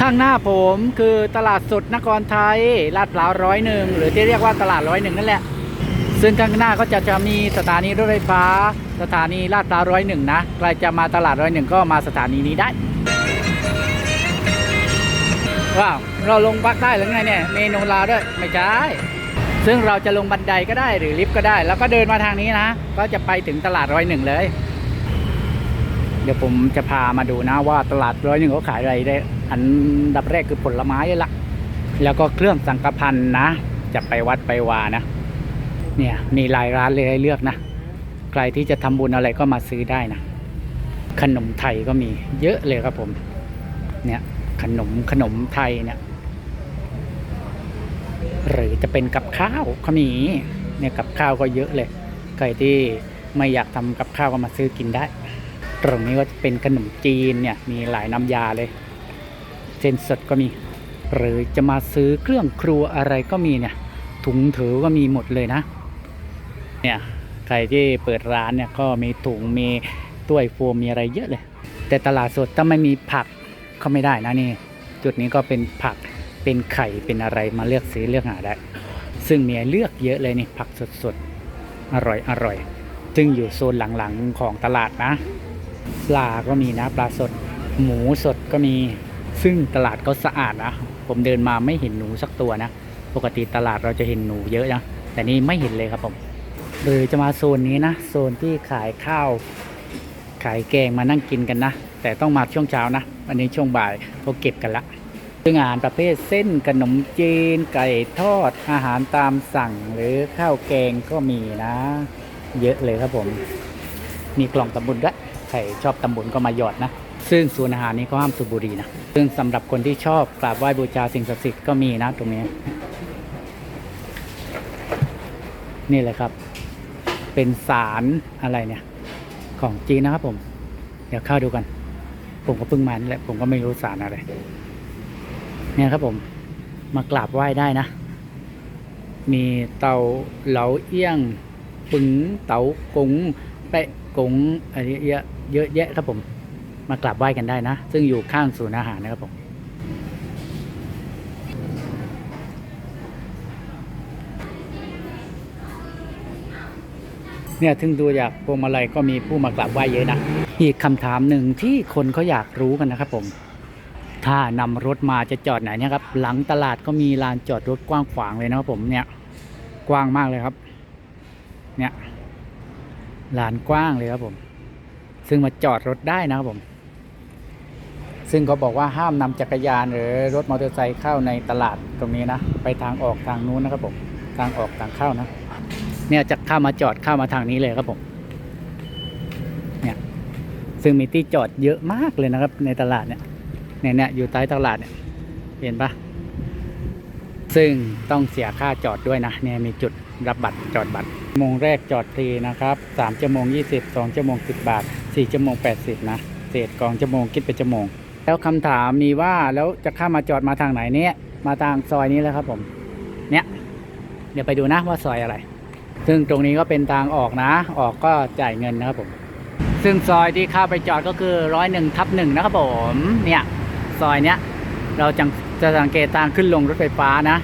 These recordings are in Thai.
ข้างหน้าผมคือตลาดสดนครไทยลาดพร้าวร้อยหนึ่งหรือที่เรียกว่าตลาดร้อยหนึ่งนั่นแหละ ซึ่งข้างหน้าก็จะจะมีสถานีรถไฟฟ้า สถานีลาดพร้าวร้อยหนึ่งนะใครจะมาตลาดร้อยหนึ่งก็มาสถานีนี้ได้ว้าวเราลงพักได้หรือไงเนี่ยเมนูลาวด้วยไม่ใช่ซึ่งเราจะลงบันไดก็ได้หรือลิฟต์ก็ได้ แล้วก็เดินมาทางนี้นะ ก็จะไปถึงตลาดร้อยหนึ่งเลย เดี๋ยวผมจะพามาดูนะว่าตลาดร้อยหนึ่งเขาขายอะไรได้ อันดับแรกคือผลไม้ละแล้วก็เครื่องสังกพันนะ จะไปวัดไปวานะ เนี่ยมีหลายร้านเลยให้เลือกนะ ใครที่จะทำบุญอะไรก็มาซื้อได้นะ ขนมไทยก็มีเยอะเลยครับผม เนี่ยขนมขนมไทยเนี่ย หรือจะเป็นกับข้าวก็มีเนี่ยกับข้าวก็เยอะเลย ใครที่ไม่อยากทำกับข้าวก็มาซื้อกินได้ ตรงนี้ก็จะเป็นขนมจีนเนี่ยมีหลายน้ำยาเลย เส้นสดก็มี หรือจะมาซื้อเครื่องครัวอะไรก็มีเนี่ย ถุงถือก็มีหมดเลยนะ เนี่ยใครที่เปิดร้านเนี่ยก็มีถุงมีถ้วยโฟมมีอะไรเยอะเลย แต่ตลาดสดถ้าไม่มีผักก็ไม่ได้นะนี่ จุดนี้ก็เป็นผักเป็นไข่เป็นอะไรมาเลือกซื้อเลือกหาได้ ซึ่งมีเลือกเยอะเลยนี่ผักสดๆอร่อยอร่อยซึ่งอยู่โซนหลังๆของตลาดนะ ปลาก็มีนะปลาสด หมูสดก็มี ซึ่งตลาดก็สะอาดนะ ผมเดินมาไม่เห็นหนูสักตัวนะ ปกติตลาดเราจะเห็นหนูเยอะนะ แต่นี่ไม่เห็นเลยครับผมหรือจะมาโซนนี้นะ โซนที่ขายข้าว ขายแกงมานั่งกินกันนะ แต่ต้องมาช่วงเช้านะอันนี้ช่วงบ่ายเขาเก็บกันละซึ่งอาหารประเภทเส้นขนมจีน ไก่ทอด อาหารตามสั่งหรือข้าวแกงก็มีนะ เยอะเลยครับผม มีกล่องตำบุญด้วยใครชอบตำบุญก็มาหยอดนะ ซึ่งศูนย์อาหารนี้เขาห้ามสูบบุหรี่นะ ซึ่งสำหรับคนที่ชอบกราบไหว้บูชาสิ่งศักดิ์สิทธิ์ก็มีนะตรงนี้ นี่เลยครับ เป็นสารอะไรเนี่ย ของจีนนะครับผม เดี๋ยวเข้าดูกัน ผมก็เพิ่งมาแหละผมก็ไม่รู้สารอะไร เนี่ยครับผม มากราบไหว้ได้นะ มีเตาเหลาเอี้ยงปึงเต๋ากงแปะกงอะไรเยอะเยอะแยะครับผม มากราบไหว้กันได้นะ ซึ่งอยู่ข้างศูนย์อาหารนะครับผมเนี่ยถึงดูจากพวงมาลัยก็มีผู้มากราบไหว้เยอะนะ อีกคำถามหนึ่งที่คนเขาอยากรู้กันนะครับผม ถ้านำรถมาจะจอดไหนเนี่ยครับ หลังตลาดก็มีลานจอดรถกว้างขวางเลยนะครับผมเนี่ย กว้างมากเลยครับ เนี่ยลานกว้างเลยครับผม ซึ่งมาจอดรถได้นะครับผม ซึ่งเขาบอกว่าห้ามนำจักรยานหรือรถมอเตอร์ไซค์เข้าในตลาดตรงนี้นะ ไปทางออกทางนู้นนะครับผมทางออกทางเข้านะ เนี่ยจะเข้ามาจอดเข้ามาทางนี้เลยครับผมเนี่ยซึ่งมีที่จอดเยอะมากเลยนะครับ ในตลาดเนี่ยเนี่ยเนี่ยอยู่ใต้ตลาดเนี่ยเห็นปะซึ่งต้องเสียค่าจอดด้วยนะเนี่ยมีจุดรับบัตรจอดบัตรโมงแรกจอดฟรีนะครับ3ชั่วโมง 20 2ชั่วโมง 10 บาท 4ชั่วโมง 80 นะเศษกองชั่วโมงคิดเป็นชั่วโมง แล้วคำถามมีว่าแล้วจะข้ามาจอดมาทางไหนเนี่ยมาทางซอยนี้แล้วครับ ผม เนี่ย เดี๋ยวไปดูนะว่าซอยอะไร ซึ่งตรงนี้ก็เป็นทางออกนะ ออกก็จ่ายเงินนะครับผม ซึ่งซอยที่เข้าไปจอดก็คือร้อยหนึ่งทับหนึ่งนะครับผม เนี่ย ซอยเนี้ยเราจะจะสังเกตทางขึ้นลงรถไฟฟ้านะ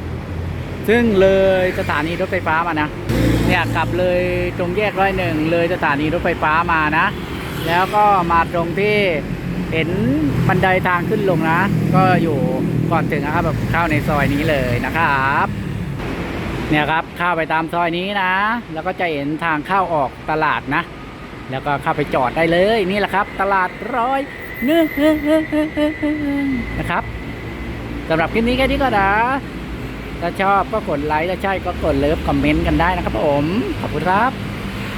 ซึ่งเลยสถานีรถไฟฟ้ามานะ เนี่ยกลับเลยตรงแยกร้อยหนึ่งเลยสถานีรถไฟฟ้ามานะ แล้วก็มาตรงที่ เห็นบันไดทางขึ้นลงนะ ก็อยู่ก่อนถึงนะครับแบบเข้าในซอยนี้เลยนะครับ เนี่ยครับเข้าไปตามซอยนี้นะ แล้วก็จะเห็นทางเข้าออกตลาดนะ แล้วก็เข้าไปจอดได้เลยนี่แหละครับ ตลาดร้อยหนึ่งนะครับสำหรับคลิปนี้แค่นี้ก็นะถ้าชอบก็กดไลค์ถ้าใช่ก็กดเลิฟคอมเมนต์กันได้นะครับผมขอบคุณครับ